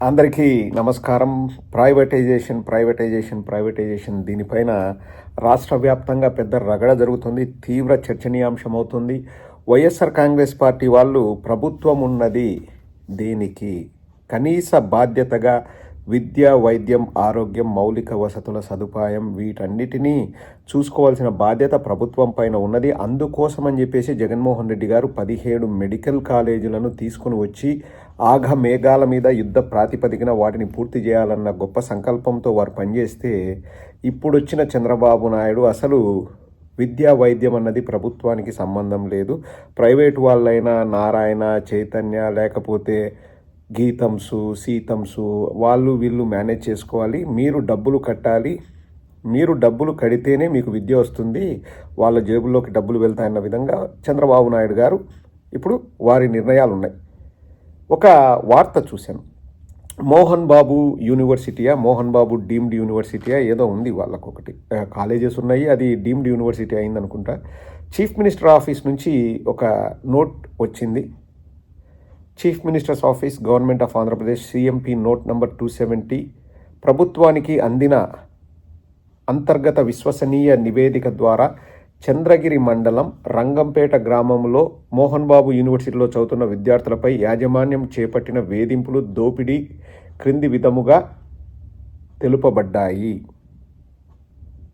అందరికీ నమస్కారం. Privatisation privatisation privatisation దీనిపైన రాష్ట్ర వ్యాప్తంగా పెద్ద రగడ జరుగుతుంది తీవ్ర చర్చనీయాంశం అవుతుంది వైఎస్ఆర్ కాంగ్రెస్ పార్టీ వాళ్ళు ప్రభుత్వం ఉన్నది దేనికి? కనీస బాధ్యతగా విద్య వైద్యం ఆరోగ్యం మౌలిక వసతుల సదుపాయం వీటన్నిటినీ చూసుకోవాల్సిన బాధ్యత ప్రభుత్వం పైన ఉన్నది. అందుకోసం అని చెప్పేసి జగన్మోహన్ రెడ్డి గారు పదిహేడు మెడికల్ కాలేజీలను తీసుకుని వచ్చి ఆఘ మేఘాల మీద యుద్ధ ప్రాతిపదికన వాటిని పూర్తి చేయాలన్న గొప్ప సంకల్పంతో వారు పనిచేస్తే ఇప్పుడు వచ్చిన చంద్రబాబు నాయుడు అసలు విద్యా వైద్యం అన్నది ప్రభుత్వానికి సంబంధం లేదు. ప్రైవేట్ వాళ్ళైనా నారాయణ చైతన్య లేకపోతే గీతంసు సీతంసు వాళ్ళు వీళ్ళు మేనేజ్ చేసుకోవాలి. మీరు డబ్బులు కట్టాలి. మీరు డబ్బులు కడితేనే మీకు విద్య వస్తుంది. వాళ్ళ జేబుల్లోకి డబ్బులు వెళ్తాయన్న విధంగా చంద్రబాబు నాయుడు గారు ఇప్పుడు వారి నిర్ణయాలు ఉన్నాయి ఒక వార్త చూశాను. మోహన్ బాబు యూనివర్సిటీయా మోహన్ బాబు డీమ్డ్ యూనివర్సిటీయా ఏదో ఉంది వాళ్ళకు ఒకటి కాలేజెస్ ఉన్నాయి అది డీమ్డ్ యూనివర్సిటీ అయింది అనుకుంటా చీఫ్ మినిస్టర్ ఆఫీస్ నుంచి ఒక నోట్ వచ్చింది. Chief ministers office government of Andhra Pradesh CMP note number two seventy. ప్రభుత్వానికి అందిన అంతర్గత విశ్వసనీయ నివేదిక ద్వారా చంద్రగిరి మండలం రంగంపేట గ్రామంలో మోహన్ బాబు యూనివర్సిటీలో చదువుతున్న విద్యార్థులపై యాజమాన్యం చేపట్టిన వేధింపులు దోపిడీ క్రింది విధముగా తెలుపబడ్డాయి.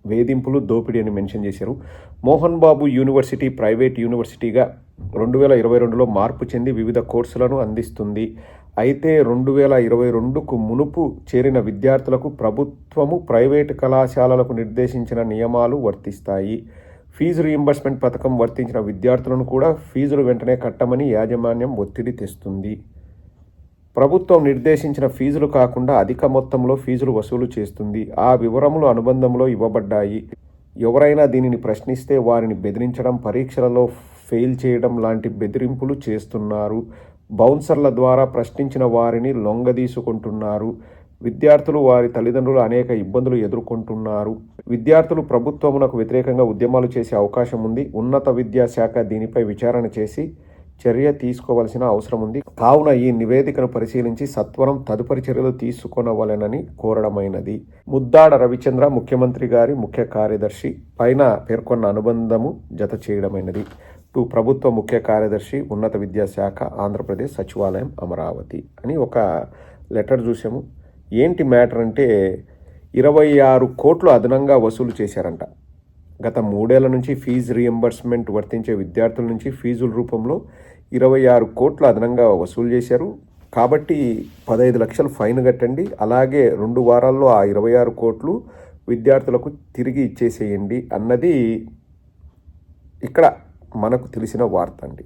వేధింపులు దోపిడీ అని మెన్షన్ చేశారు. మోహన్ బాబు యూనివర్సిటీ ప్రైవేట్ యూనివర్సిటీగా రెండు వేల ఇరవై రెండులో మార్పు చెంది వివిధ కోర్సులను అందిస్తుంది. అయితే రెండు వేల ఇరవై రెండుకు మునుపు చేరిన విద్యార్థులకు ప్రభుత్వము ప్రైవేటు కళాశాలలకు నిర్దేశించిన నియమాలు వర్తిస్తాయి. ఫీజు రీయింబర్స్మెంట్ పథకం వర్తించిన విద్యార్థులను కూడా ఫీజులు వెంటనే కట్టమని యాజమాన్యం ఒత్తిడి తెస్తుంది. ప్రభుత్వం నిర్దేశించిన ఫీజులు కాకుండా అధిక మొత్తంలో ఫీజులు వసూలు చేస్తుంది. ఆ వివరములు అనుబంధంలో ఇవ్వబడ్డాయి. ఎవరైనా దీనిని ప్రశ్నిస్తే వారిని బెదిరించడం పరీక్షలలో ఫెయిల్ చేయడం లాంటి బెదిరింపులు చేస్తున్నారు. బౌన్సర్ల ద్వారా ప్రశ్నించిన వారిని లొంగదీసుకుంటున్నారు. విద్యార్థులు వారి తల్లిదండ్రులు అనేక ఇబ్బందులు ఎదుర్కొంటున్నారు. విద్యార్థులు ప్రభుత్వమునకు వ్యతిరేకంగా ఉద్యమాలు చేసే అవకాశం ఉంది. ఉన్నత విద్యాశాఖ దీనిపై విచారణ చేసి చర్య తీసుకోవాల్సిన అవసరం ఉంది. కావున ఈ నివేదికను పరిశీలించి సత్వరం తదుపరి చర్యలు తీసుకొనవలెనని కోరడమైనది. ముద్దాడ రవిచంద్ర ముఖ్యమంత్రి గారి ముఖ్య కార్యదర్శి పైన పేర్కొన్న అనుబంధము జత చేయడమైనది. టు ప్రభుత్వ ముఖ్య కార్యదర్శి ఉన్నత విద్యాశాఖ ఆంధ్రప్రదేశ్ సచివాలయం అమరావతి అని ఒక లెటర్ చూసాము ఏంటి మ్యాటర్ అంటే ఇరవై ఆరు కోట్లు అదనంగా వసూలు చేశారంట. గత మూడేళ్ళ నుంచి ఫీజు రియంబర్స్మెంట్ వర్తించే విద్యార్థుల నుంచి ఫీజుల రూపంలో ఇరవై ఆరు కోట్లు అదనంగా వసూలు చేశారు. కాబట్టి పదహైదు లక్షలు ఫైన్ కట్టండి అలాగే రెండు వారాల్లో ఆ ఇరవై ఆరు కోట్లు విద్యార్థులకు తిరిగి ఇచ్చేసేయండి అన్నది ఇక్కడ మనకు తెలిసిన వార్త అండి.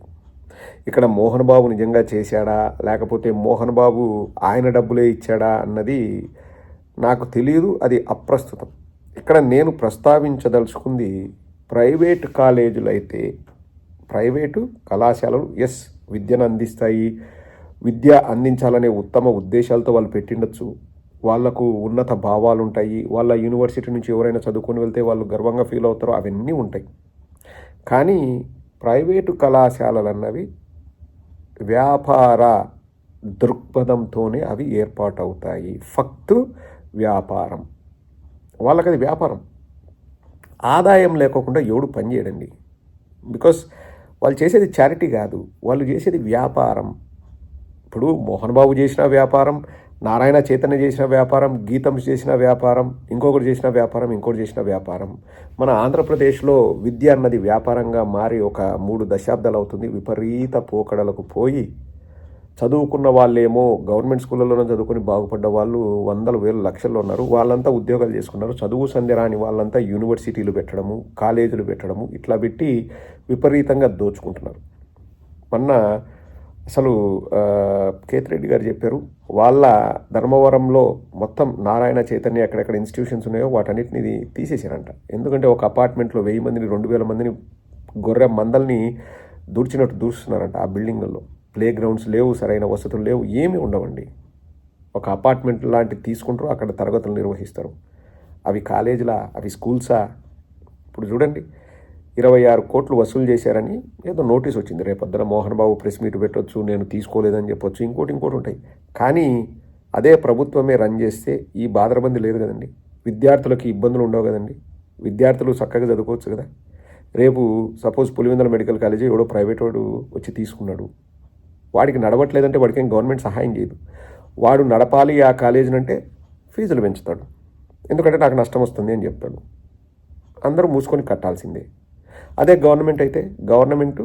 ఇక్కడ మోహన్ బాబు నిజంగా చేశాడా? లేకపోతే మోహన్ బాబు ఆయన డబ్బులే ఇచ్చాడా అన్నది నాకు తెలియదు అది అప్రస్తుతం. ఇక్కడ నేను ప్రస్తావించదలుచుకుంది ప్రైవేట్ కాలేజీలు అయితే ప్రైవేటు కళాశాలలు ఎస్ విద్యను అందిస్తాయి. విద్య అందించాలనే ఉత్తమ ఉద్దేశాలతో వాళ్ళు పెట్టిండొచ్చు. వాళ్ళకు ఉన్నత భావాలు ఉంటాయి వాళ్ళ యూనివర్సిటీ నుంచి ఎవరైనా చదువుకొని వెళ్తే వాళ్ళు గర్వంగా ఫీల్ అవుతారో అవన్నీ ఉంటాయి. కానీ ప్రైవేటు కళాశాలలు అన్నవి వ్యాపార దృక్పథంతోనే అవి ఏర్పాటవుతాయి. ఫక్తు వ్యాపారం. వాళ్ళకి అది వ్యాపారం. ఆదాయం లేకోకుండా ఎవడు పనిచేయడండి బికాస్ వాళ్ళు చేసేది చారిటీ కాదు. వాళ్ళు చేసేది వ్యాపారం. ఇప్పుడు మోహన్ బాబు చేసిన వ్యాపారం నారాయణ చైతన్య చేసిన వ్యాపారం గీతం చేసిన వ్యాపారం ఇంకొకటి చేసిన వ్యాపారం ఇంకోటి చేసిన వ్యాపారం. మన ఆంధ్రప్రదేశ్లో విద్య అన్నది వ్యాపారంగా మారి ఒక మూడు దశాబ్దాలు అవుతుంది. విపరీత పోకడలకు పోయి చదువుకున్న వాళ్ళేమో గవర్నమెంట్ స్కూళ్ళలోనే చదువుకొని బాగుపడ్డ వాళ్ళు వందల వేల లక్షల్లో ఉన్నారు. వాళ్ళంతా ఉద్యోగాలు చేసుకున్నారు. చదువు సంధ్య రాని వాళ్ళంతా యూనివర్సిటీలు పెట్టడము కాలేజీలు పెట్టడము ఇట్లా పెట్టి విపరీతంగా దోచుకుంటున్నారు. మొన్న అసలు ఆ, కేతిరెడ్డి గారు చెప్పారు వాళ్ళ ధర్మవరంలో మొత్తం నారాయణ చైతన్య ఎక్కడెక్కడ ఇన్స్టిట్యూషన్స్ ఉన్నాయో వాటన్నిటిని తీసేసారంట ఎందుకంటే ఒక అపార్ట్మెంట్లో వెయ్యి మందిని రెండు వేల మందిని గొర్రె మందల్ని దూర్చినట్టు దూస్తున్నారంట ఆ బిల్డింగ్లలో ప్లే గ్రౌండ్స్ లేవు సరైన వసతులు లేవు ఏమీ ఉండవండి. ఒక అపార్ట్మెంట్ లాంటివి తీసుకుంటారు అక్కడ తరగతులు నిర్వహిస్తారు. అవి కాలేజీలా అవి స్కూల్సా? ఇప్పుడు చూడండి ఇరవై ఆరు కోట్లు వసూలు చేశారని ఏదో నోటీస్ వచ్చింది. రేపొద్దున మోహన్ బాబు ప్రెస్ మీట్ పెట్టొచ్చు నేను తీసుకోలేదని చెప్పొచ్చు ఇంకోటి ఇంకోటి ఉంటాయి. కానీ అదే ప్రభుత్వమే రన్ చేస్తే ఈ బాధరబంది లేదు కదండి. విద్యార్థులకు ఇబ్బందులు ఉండవు కదండి. విద్యార్థులు చక్కగా చదువుకోవచ్చు కదా. రేపు సపోజ్ పులివెందుల మెడికల్ కాలేజీ ఎవడో ప్రైవేట్ వాడు వచ్చి తీసుకున్నాడు. వాడికి నడవట్లేదంటే వాడికి ఏం గవర్నమెంట్ సహాయం చేయదు. వాడు నడపాలి ఆ కాలేజీని అంటే ఫీజులు పెంచుతాడు. ఎందుకంటే నాకు నష్టం వస్తుంది అని చెప్తాడు. అందరూ మూసుకొని కట్టాల్సిందే. అదే గవర్నమెంట్ అయితే గవర్నమెంట్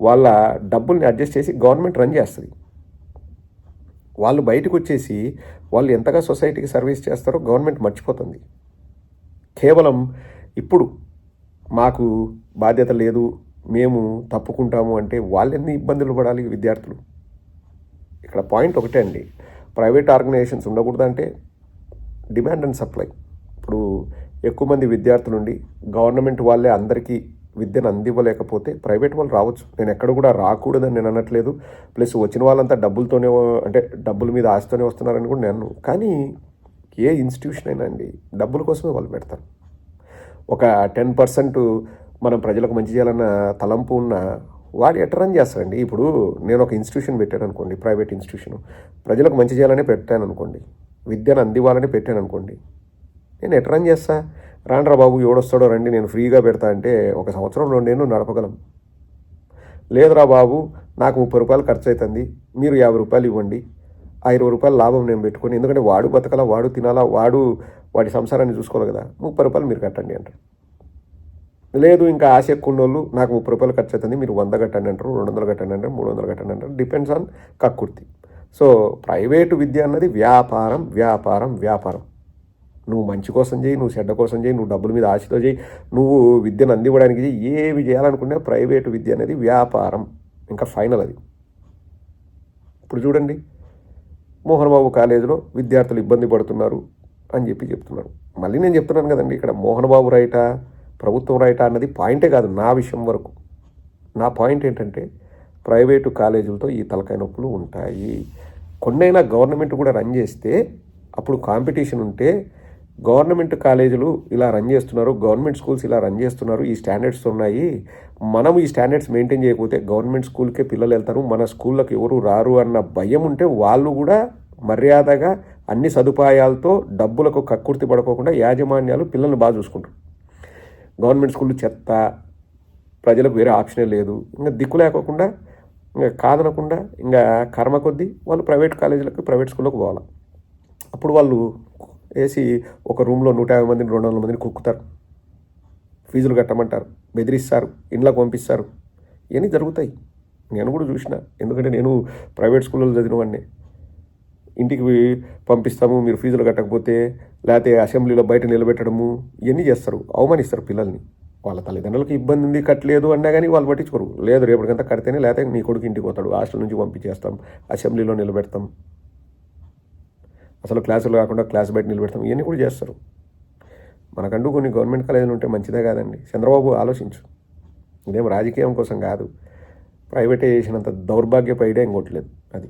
వాళ్ళ డబ్బుల్ని అడ్జస్ట్ చేసి గవర్నమెంట్ రన్ చేస్తుంది. వాళ్ళు బయటకు వచ్చేసి వాళ్ళు ఎంతగా సొసైటీకి సర్వీస్ చేస్తారో గవర్నమెంట్ మర్చిపోతుంది. కేవలం ఇప్పుడు మాకు బాధ్యత లేదు మేము తప్పుకుంటాము అంటే వాళ్ళు ఎన్ని ఇబ్బందులు పడాలి విద్యార్థులు? ఇక్కడ పాయింట్ ఒకటే అండి. ప్రైవేట్ ఆర్గనైజేషన్స్ ఉండకూడదంటే డిమాండ్ అండ్ సప్లై. ఇప్పుడు ఎక్కువ మంది విద్యార్థులు ఉండి గవర్నమెంట్ వాళ్ళే అందరికీ విద్యను అందివ్వలేకపోతే ప్రైవేట్ వాళ్ళు రావచ్చు. నేను ఎక్కడ కూడా రాకూడదని నేను అనట్లేదు. ప్లస్ వచ్చిన వాళ్ళంతా డబ్బులతోనే అంటే డబ్బుల మీద ఆశతోనే వస్తున్నారని కూడా నేను కానీ ఏ ఇన్స్టిట్యూషన్ అయినా అండి డబ్బుల కోసమే వాళ్ళు పెడతారు. ఒక టెన్ పర్సెంట్ మనం ప్రజలకు మంచి చేయాలన్న తలంపు ఉన్న వాడు ఎట్ట రన్ చేస్తారండి ఇప్పుడు నేను ఒక ఇన్స్టిట్యూషన్ పెట్టాను అనుకోండి ప్రైవేట్ ఇన్స్టిట్యూషన్. ప్రజలకు మంచి చేయాలని పెట్టాను అనుకోండి విద్యను అందివ్వాలని పెట్టాను అనుకోండి నేను ఎట్ట రన్ చేస్తా? రాండ్రా బాబు ఎవడొస్తాడో రండి నేను ఫ్రీగా పెడతా అంటే ఒక సంవత్సరం నేను నడపగలం. లేదురా బాబు నాకు ముప్పై రూపాయలు ఖర్చు అవుతుంది మీరు యాభై రూపాయలు ఇవ్వండి. ఆ ఇరవై రూపాయలు లాభం నేను పెట్టుకొని ఎందుకంటే వాడు బతకాలా వాడు తినాలా వాడు వాడి సంసారాన్ని చూసుకోవాలి కదా ముప్పై రూపాయలు మీరు కట్టండి అంటారు. లేదు ఇంకా ఆశ ఎక్కువ నాకు ముప్పై రూపాయలు ఖర్చు అవుతుంది మీరు వంద కట్టండి అంటారు రెండు వందలు కట్టండి అంటారు మూడు వందలు కట్టండి అంటారు డిపెండ్స్ ఆన్ కక్కుర్తి. సో ప్రైవేటు విద్య అన్నది వ్యాపారం వ్యాపారం వ్యాపారం. నువ్వు మంచి కోసం చేయి నువ్వు చెడ్డ కోసం చేయి నువ్వు డబ్బుల మీద ఆశతో చేయి నువ్వు విద్యను అందివ్వడానికి చేయి ఏవి చేయాలనుకున్నా ప్రైవేటు విద్య అనేది వ్యాపారం ఇంకా ఫైనల్ అది. ఇప్పుడు చూడండి మోహన్ బాబు కాలేజీలో విద్యార్థులు ఇబ్బంది పడుతున్నారు అని చెప్పి చెప్తున్నారు. మళ్ళీ నేను చెప్తున్నాను కదండి ఇక్కడ మోహన్ బాబు రైటా ప్రభుత్వం రైట అన్నది పాయింటే కాదు నా విషయం వరకు. నా పాయింట్ ఏంటంటే ప్రైవేటు కాలేజీలతో ఈ తలకాయ నొప్పులు ఉంటాయి. కొన్నైనా గవర్నమెంట్ కూడా రన్ చేస్తే అప్పుడు కాంపిటీషన్ ఉంటే గవర్నమెంట్ కాలేజీలు ఇలా రన్ చేస్తున్నారు గవర్నమెంట్ స్కూల్స్ ఇలా రన్ చేస్తున్నారు ఈ స్టాండర్డ్స్ ఉన్నాయి. మనం ఈ స్టాండర్డ్స్ మెయింటైన్ చేయకపోతే గవర్నమెంట్ స్కూల్కే పిల్లలు వెళ్తారు మన స్కూళ్ళకి ఎవరు రారు అన్న భయం ఉంటే వాళ్ళు కూడా మర్యాదగా అన్ని సదుపాయాలతో డబ్బులకు కక్కుర్తి పడుకోకుండా యాజమాన్యాలు పిల్లల్ని బాగా చూసుకుంటారు. గవర్నమెంట్ స్కూళ్ళు చెత్త ప్రజలకు వేరే ఆప్షనే లేదు. ఇంకా దిక్కు లేకోకుండా ఇంకా కాదనకుండా ఇంకా కర్మ కొద్దీ వాళ్ళు ప్రైవేట్ కాలేజీలకు ప్రైవేట్ స్కూళ్ళకు పోవాలి. అప్పుడు వాళ్ళు వేసి ఒక రూమ్లో నూట యాభై మందిని రెండు వందల మందిని కుక్కుతారు. ఫీజులు కట్టమంటారు. బెదిరిస్తారు. ఇండ్లకు పంపిస్తారు. ఇవన్నీ జరుగుతాయి. నేను కూడా చూసిన. ఎందుకంటే నేను ప్రైవేట్ స్కూల్లో చదివినవాడిని. ఇంటికి పంపిస్తాము మీరు ఫీజులు కట్టకపోతే లేకపోతే అసెంబ్లీలో బయట నిలబెట్టడము ఇవన్నీ చేస్తారు. అవమానిస్తారు పిల్లల్ని. వాళ్ళ తల్లిదండ్రులకు ఇబ్బంది ఉంది కట్టలేదు అన్నా కానీ వాళ్ళు పట్టించుకోరు. లేదు రేపటికంతా కడితేనే లేకపోతే నీ కొడుకు ఇంటికి పోతాడు. హాస్టల్ నుంచి పంపించేస్తాం అసెంబ్లీలో నిలబెడతాం. అసలు క్లాసులు కాకుండా క్లాస్ బయట నిలబెడతాం. ఇవన్నీ కూడా చేస్తారు. మనకంటూ కొన్ని గవర్నమెంట్ కాలేజీలు ఉంటే మంచిదే కాదండి. చంద్రబాబు ఆలోచించు. ఇదేం రాజకీయం కోసం కాదు. ప్రైవేటైజేషన్ అంత దౌర్భాగ్యపైడే ఇంకోట్లేదు అది